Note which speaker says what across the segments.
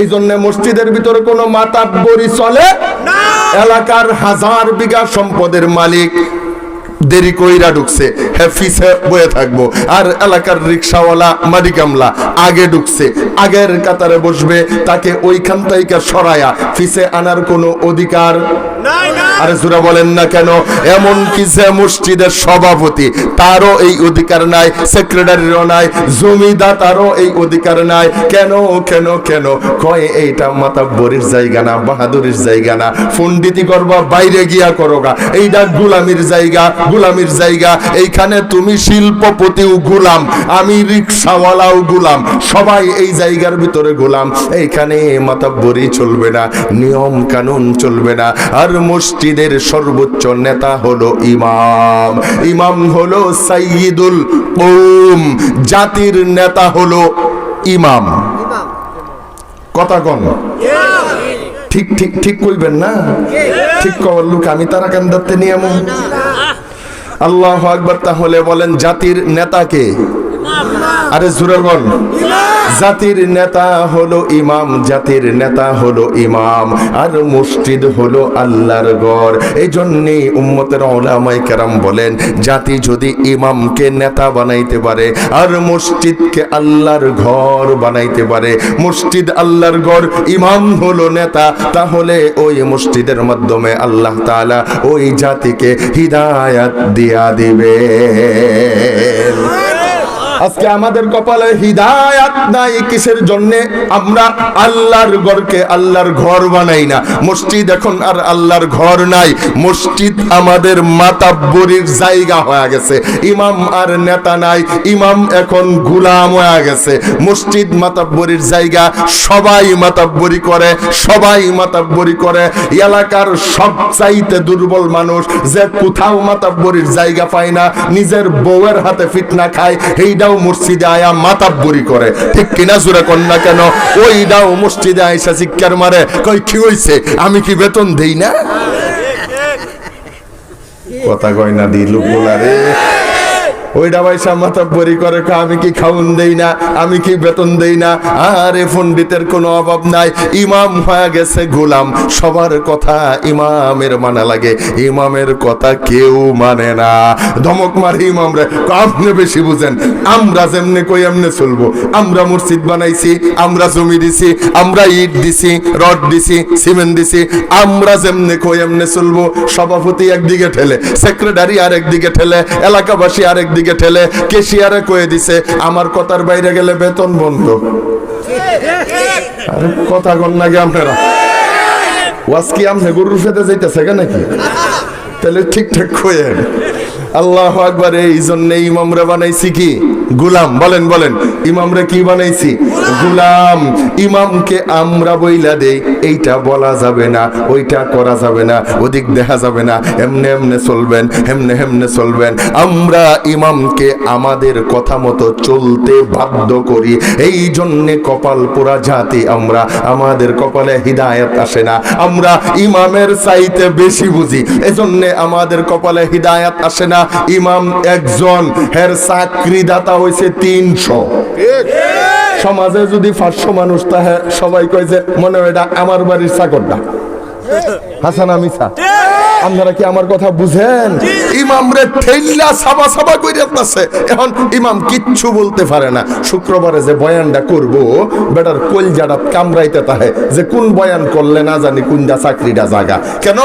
Speaker 1: এই জন্য মসজিদের ভিতরে কোনো মাতাব্বরি চলে? এলাকার হাজার বিঘা সম্পদের মালিক দেরি কইরা ঢুকছে। হ্যাঁ ফিসে বয়ে থাকব। আর এলাকার রিক্সাওয়ালা মারিকামলা আগে ঢুকছে। আগের কাতারে বসবে তাকে ওইখান থেকে সরায়া ফিসে আনার কোনো অধিকার? আরে সুরা বলেন না কেন? এমন কি যে মসজিদের সভাপতি তারও এই অধিকার নাই সেক্রেটারিরও নাই জমিদাতারও এই অধিকার নাই। কেন কেন কেন? কয় এইটা মাতাব্বরির জায়গা না বাহাদুরির জায়গা না? ফন্ডিতি করবা বাইরে গিয়া করোগা। এইটা গুলামির জায়গা গুলামির জায়গা। এইখানে তুমি শিল্পপতিও গুলাম, আমি রিক্সাওয়ালাও গুলাম, সবাই এই জায়গার ভিতরে গোলাম। এইখানে মাতাব্বরি চলবে না, নিয়ম কানুন চলবে না, আর মসজিদের সর্বোচ্চ নেতা হলো ইমাম। ইমাম হলো সাইয়্যিদুল কৌম জাতির নেতা হলো ইমাম। কথা কন। ঠিক ঠিক ঠিক কইবেন না? ঠিক কবার লোক, আমি তারা কান্দাতে নিয়ে আল্লাহ আকবর তাহলে বলেন জাতির নেতাকে। আরে জুরগন জাতির নেতা হলো ইমাম, জাতির নেতা হলো ইমাম, আর মসজিদ হলো আল্লাহর ঘর। এই জন্যে উম্মতের ওলামাই কেরাম বলেন, জাতি যদি ইমামকে নেতা বানাইতে পারে, আর মসজিদকে আল্লাহর ঘর বানাইতে পারে মসজিদ আল্লাহর ঘর, ইমাম হলো নেতা, তাহলে ওই মসজিদের মাধ্যমে আল্লাহ তাআলা ওই জাতিকে হিদায়াত দিয়া দিবে আজকে আমাদের কপালে হিদায়াত নাই কিসের জন্য? আমরা আল্লাহর ঘরকে আল্লাহর ঘর বানাই না। মসজিদ এখন আর আল্লাহর ঘর নাই। মসজিদ আমাদের মাতাব্বরির জায়গা হয়ে গেছে। ইমাম আর নেতা নাই। ইমাম এখন গুলাম হয়ে গেছে। মসজিদ মাতাব্বরির জায়গা সবাই মাতাব্বরি করে, সবাই মাতাব্বরি করে। এলাকার সবচাইতে দুর্বল মানুষ যে কোথাও মাতাব্বরির জায়গা পায় না, নিজের বউয়ের হাতে ফিটনা খায় এইটাও মসজিদে আয়া মাতাব্বরি করে। ঠিক কিনা জুড়ে কন্যা কেন? ওইটাও মসজিদে আইসা শিক্ষার মারে, কই, কি হইছে? আমি কি বেতন দেই না? কথা কয় না দি লোকগুলা রে। ওইটা পয়সা মাথা করে আমি কি খাউন দেই না? আমি কি বেতন দেই না? আরে পণ্ডিতের কোনো অভাব নাই। ইমাম হয়ে গেছে গোলাম। সবার কথা ইমামের মানা লাগে। ইমামের কথা কেউ মানে না। ধমক মারে আপনি বেশি বুঝেন। আমরা যেমনি কই, এমনি চলবো। আমরা মসজিদ বানাইছি, আমরা জমি দিছি, আমরা ইট দিছি, রড দিছি, সিমেন্ট দিছি। আমরা যেমনি কই, এমনি চলবো। সভাপতি একদিকে ঠেলে, সেক্রেটারি আর একদিকে ঠেলে, এলাকাবাসী আর একদিকে ঠেলে কেশিয়ারে কয়ে দিছে, আমার কথার বাইরে গেলে বেতন বন্ধ। আরে, কথা কন নাকি আপনারা? ওয়াজ কি আপনি গরুর ফেতে যাইতেছে নাকি? তাহলে ঠিকঠাক কয়ে আল্লাহ আকবার, এই জন্য ইমামরা বানাইছি কি? গুলাম, বলেন বলেন। ইমামরা কি বানাইছি? গুলাম। ইমামকে আমরা বইলা দেই, এইটা বলা যাবে না, ওইটা করা যাবে না, ওদিক দেখা যাবে না, এমনে এমনে চলবেন হেমনে হেমনে চলবেন। আমরা ইমামকে আমাদের কথা মতো চলতে বাধ্য করি, এই জন্যে কপাল পোড়া জাতি আমরা, আমাদের কপালে হিদায়ত আসে না। আমরা ইমামের চাইতে বেশি বুঝি, এজন্যে আমাদের কপালে হিদায়ত আসে না। ইমাম একজন, হের চাকরিদাতা হয়েছে তিনশো। সমাজে যদি পাঁচশো মানুষ তাহে সবাই কয় যে, মনে হয় এটা আমার বাড়ির চাকরটা। হাসান আমিসা। আপনারা কি আমার কথা বুঝেন? ইমাম রে ঠেল্লা সাবা সাবা করে আছে এখন ইমাম কিচ্ছু বলতে পারে না। শুক্রবারে যে বয়ানটা করব, বেটার কলজাটা কামড়াইতে তাহে। যে কোন বয়ান করলে না জানি কোনটা চাকরিটা জায়গা কেন?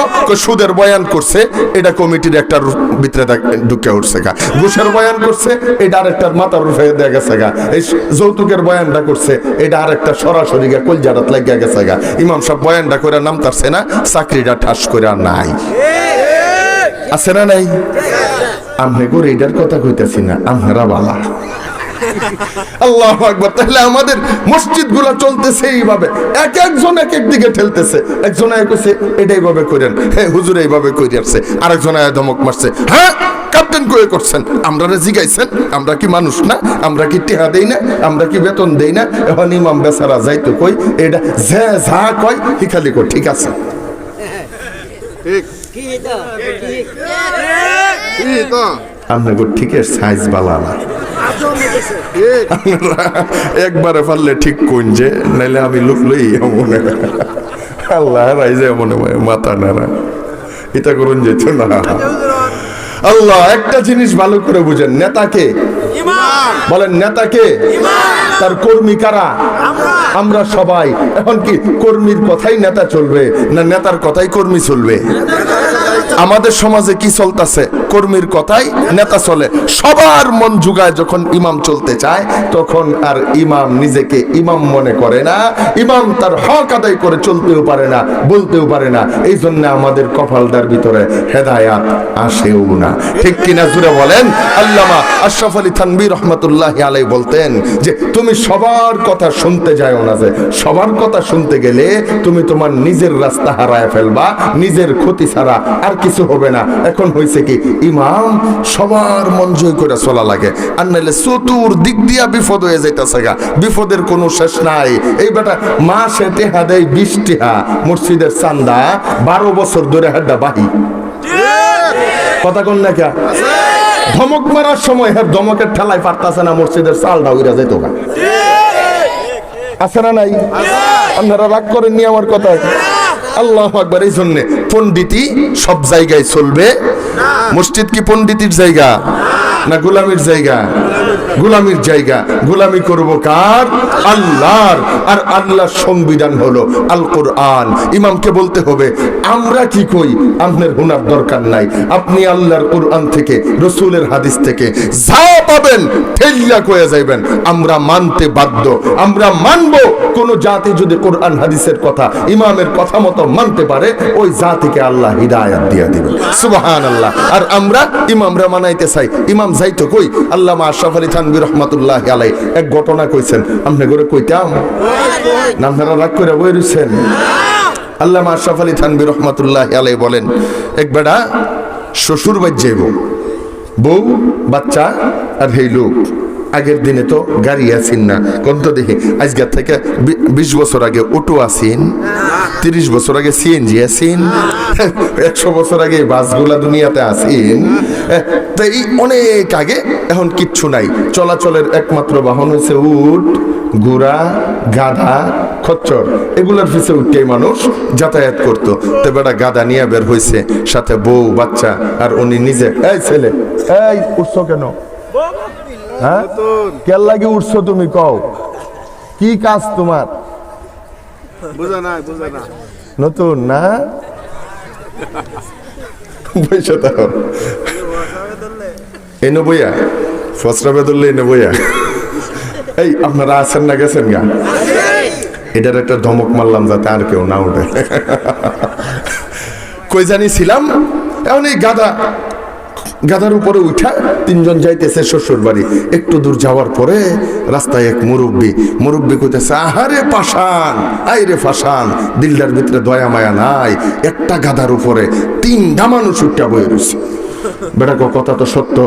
Speaker 1: সুদের বয়ান করছে, এটা কমিটির একটা ভিতরে ঢুকে উঠছে গা। ঘুষের বয়ান করছে, এটা আরেকটার মাথার রুফে দেয়া গেছে গা। এই যৌতুকের বয়ানটা করছে, এটা আরেকটা সরাসরি গা কলজাটাত লাগিয়া গেছে গা। ইমাম সব বয়ানটা করে নাম তারছে না, চাকরিটা ঠাস করে নাই। আছে না নাই? আমনে করে এটার কথা কইতাছি না আমরা বালা। আল্লাহ আকবার তাহলে আমাদের মসজিদগুলা চলতেছে এইভাবে। এক একজন এক এক দিকে ঠেলতেছে। একজন কইছে এটাই ভাবে করেন হ্যাঁ হুজুর এইভাবে কইরে আসছে। আরেকজন ধমক মারছে হ্যাঁ ক্যাপ্টেন কয়ে করছেন। আমরা জিগাইছেন আমরা কি মানুষ না? আমরা কি টেহা দেই না? আমরা কি বেতন দেই না? এখন ইমাম বেচারা যাইতো কই, এটা যে, যা কয় হি খালি ঠিক আছে?
Speaker 2: ঠিক।
Speaker 3: এটা ঠিক
Speaker 1: সাইজ বালা না। একবারে পারলে ঠিক কোন যে নাইলে আমি লোক লই মনে আল্লাহ রাইজে মনে হয় মাথা নাড়া। এটা করুন যেত না। আল্লাহ একটা জিনিস ভালো করে বুঝেন নেতাকে। বলেন নেতাকে। তার কর্মী কারা? আমরা সবাই। এখন কি কর্মীর কথাই নেতা চলবে না নেতার কথাই কর্মী চলবে? আমাদের সমাজে কি চলতেছে? কর্মীর কথাই নেতা চলে। সবার মন জুগায় যখন ইমাম চলতে চায়, তখন আর ইমাম নিজেকে ইমাম মনে করে না। ইমাম তার হক আদায় করে চলতেও পারে না, বলতেও পারে না। এই জন্য আমাদের কপালদার ভিতরে হেদায়াত আসেও না। ঠিক কিনা জুড়ে বলেন? আল্লামা আশরাফ আলী থানবী রহমতুল্লাহ আলাই বলতেন যে, তুমি সবার কথা শুনতে যাও না যে, সবার কথা শুনতে গেলে তুমি তোমার নিজের রাস্তা হারায় ফেলবা, নিজের ক্ষতি ছাড়া আর কিছু হবে না। এখন হয়েছে কি, ইমাম সবার মন জয় করে চলা লাগে। আর নাইলে চতুর দিক দিয়া বিপদ হয়ে যাইতেছে গা। বিপদের কোনো শেষ নাই। এই বেটা মাসে টেহা দেয় বিশ টেহা। মসজিদের চান্দা বারো বছর ধরে হাড্ডা বাহি। কথা কোন না কে? ধমক মারার সময় হ্যাঁ ধমকের ঠেলায় পারতাছে না, মসজিদের চালটা উইরা যেত আছে না নাই? আপনারা রাগ করেননি আমার কথায়? আল্লাহ আকবার, এই জন্য পন্ডিতি সব জায়গায় চলবে। মসজিদ কি পন্ডিতির জায়গা না গোলামির জায়গা? গোলামির জায়গা। গোলামি করব কার? আল্লাহর। আর আল্লাহর সংবিধান হলো আল কোরআন ইমামকে বলতে হবে, আমরা কি কই? আপনার হুনার দরকার নাই। আপনি আল্লাহর কোরআন থেকে, রসুলের হাদিস থেকে যা পাবেন ঠেল্লা কয়ে যাইবেন। আমরা মানতে বাধ্য। আমরা মানবো। কোন জাতি যদি কোরআন, হাদিসের কথা, ইমামের কথা মতো মানতে পারে, ওই জাতিকে আল্লাহ হিদায়াত দিয়ে দিবেন। সুবহান আল্লাহ আর আমরা ইমামরা মানাইতে চাই। ইমাম যাইতো কই? আল্লাহ আশরাফ আলী থানবী রহমতুল্লাহ আলাই এক ঘটনা কইছেন। আপনি করে কইতাম না আপনারা রাগ করে বই রইছেন। আল্লাহ আশরাফ আলী থানবী রহমতুল্লাহ আলাই বলেন, এক বেড়া শ্বশুর বাজ যাইব। বউ, বাচ্চা আর হেই লোক। আগের দিনে তো গাড়ি আছেন না। কোন তো দেখি আজকের থেকে বিশ বছর আগে অটো আছেন, তিরিশ বছর আগে সিএনজি আছেন, একশো বছর আগে বাসগুলা দুনিয়াতে আছেন তো এই অনেক আগে এখন কিচ্ছু নাই। চলাচলের একমাত্র বাহন হয়েছে উট গুড়া গাধা খচ্চর। এগুলোর পিছে উঠে মানুষ যাতায়াত করতো। তো বেটা গাধা নিয়ে বের হয়েছে সাথে বউ বাচ্চা আর উনি নিজে। এই ছেলে এই উঠছো কেন? হ্যাঁ? কেন লাগে উঠছো তুমি কও? কি কাজ তোমার?
Speaker 2: বুঝা না বুঝা না
Speaker 1: নতুন না? এনে বইয়া এনে বইয়া এই আপনারা আছেন না গেছেন গা? এটার একটা ধমক মারলাম যাতে আর কেউ না উঠে। কই জানি ছিলাম? এখন এই গাদা গাধার উপরে উঠা তিনজন যাইতেছে শ্বশুর বাড়ি। একটু দূর যাওয়ার পরে রাস্তায় এক মুরব্বী মুরব্বী কইতেছে আহারে পাশান আইরে ফাশান দিলটার ভিতরে দয়া মায়া নাই একটা গাধার উপরে তিনটা মানুষ উঠা বয়ে রয়েছে বেটা কো, কথা তো সত্য।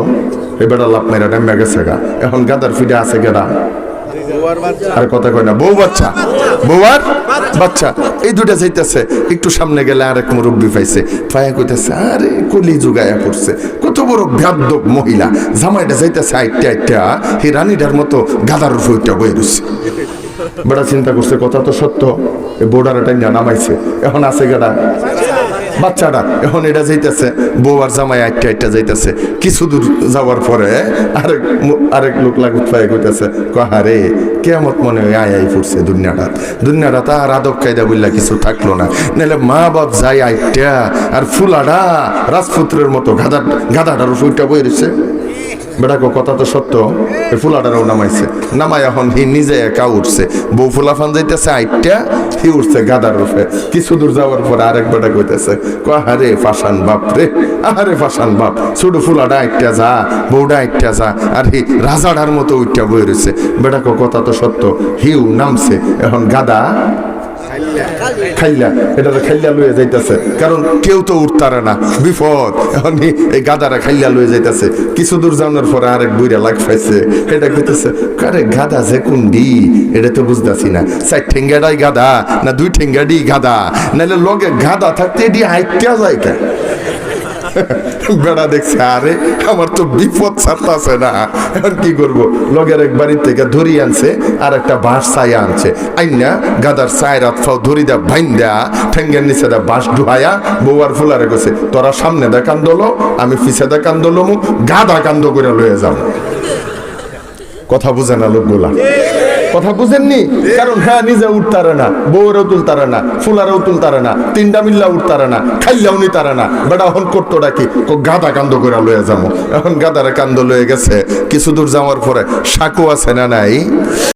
Speaker 1: এ বেটা লাভ মেরা ডাম্বা গেছে গা। এখন গাদার ফিডে আছে গেরা কথা কয় না, বউ বাচ্চা বাচ্চা। এই দুটা যাইতেছে, একটু সামনে গেলে মুরব্বী পাইছে। পায়া কইতেছে, আরে, কলি যুগায়া পড়ছে। কত বড় মহিলা। জামাইটা যাইতেছে আইটা আইটা এই রানীটার মতো গাদার উপরটা বয়ে রয়েছে বেড়া চিন্তা করছে, কথা তো সত্য। এই বোর্ডার টাইনা নামাইছে। এখন আছে গেডা বাচ্চাটা, এখন এটা যাইতেছে, বউ আর জামাই আটটা আটটা যাইতেছে। কিছু দূর যাওয়ার পরে, আরেক আরেক লোক লাগুত পায়ে কইতেছে কাহারে কেমত মনে হয় আয় আই ফুটছে দুনিয়াটা। দুনিয়াটা তার আদব কায়দা বললা কিছু থাকল না। নাহলে মা বাপ যাই আইটা আর ফুলাডা রাজপুত্রের মতো গাদা গাদাটার উপরটা বই রয়েছে বেটা কো কথা তো সত্য। এই ফুলাটারও নামাইছে। নামাই এখন হি নিজে একা উঠছে। বউ ফুলা ফান যাইতেছে আইটা হি উঠছে গাদার রূপে। কিছু দূর যাওয়ার পরে আরেক বেটা কইতেছে আহারে ফাসান বাপ রে, আহারে ফাসান বাপ। ছোট ফুলাটা আইটা যা, বউটা আইটা যা, আর হি রাজাডার মতো উঠটা বই রয়েছে বেটা কো কথা তো সত্য, হিউ নামছে। এখন গাদা খাইলা। এটা খাইলা লয়ে যাইতেছে। কারণ কেউ তো উঠতারে না। বিপদ। এখন এই গাদারা খাইলা লয়ে যাইতেছে। কিছু দূর জানার পরে আরেক বুইরা লাগ পাইছে। এটা কইতেছে, কারে গাদা যে কুন্ডি? এটা তো বুঝতাছি না। চার ঠেঙ্গাডাই গাদা না দুই ঠেঙ্গাডি গাদা? নাহলে লগে গাদা থাকতে এটি হাইটা যায় কে? বেড়া দেখছে, আরে, আমার তো বিপদ ছাড়তাছে না। এখন কি করব? লগের এক বাড়ির থেকে ধরি আনছে, আর একটা বাঁশ ছায়া আনছে। আইনা গাদার ছায় রাত ফাও ধরি দা ভাইন দেয়া ঠেঙ্গের নিচে দা বাঁশ ডুহায়া বউয়ার ফুলারে গেছে তোরা সামনে দা কান্দলো আমি পিছে দা কান্দলো গাদা কান্দ করে লয়ে যাও। কথা বুঝে না লোকগুলা। কথা বুঝেননি? কারণ হ্যাঁ নিজে উঠতারে না বউরেও তুলতারে না, ফুলারেও তুলতারে না, তিনটা মিল্লা উঠতারে না খাইয়াও নি তারে না। বেটা, এখন করতো ডাকি গাদা কান্দ করে লয়ে যাব এখন গাদারে কান্দ লয়ে গেছে, কিছু দূর যাওয়ার পরে সাকু আছে না নাই?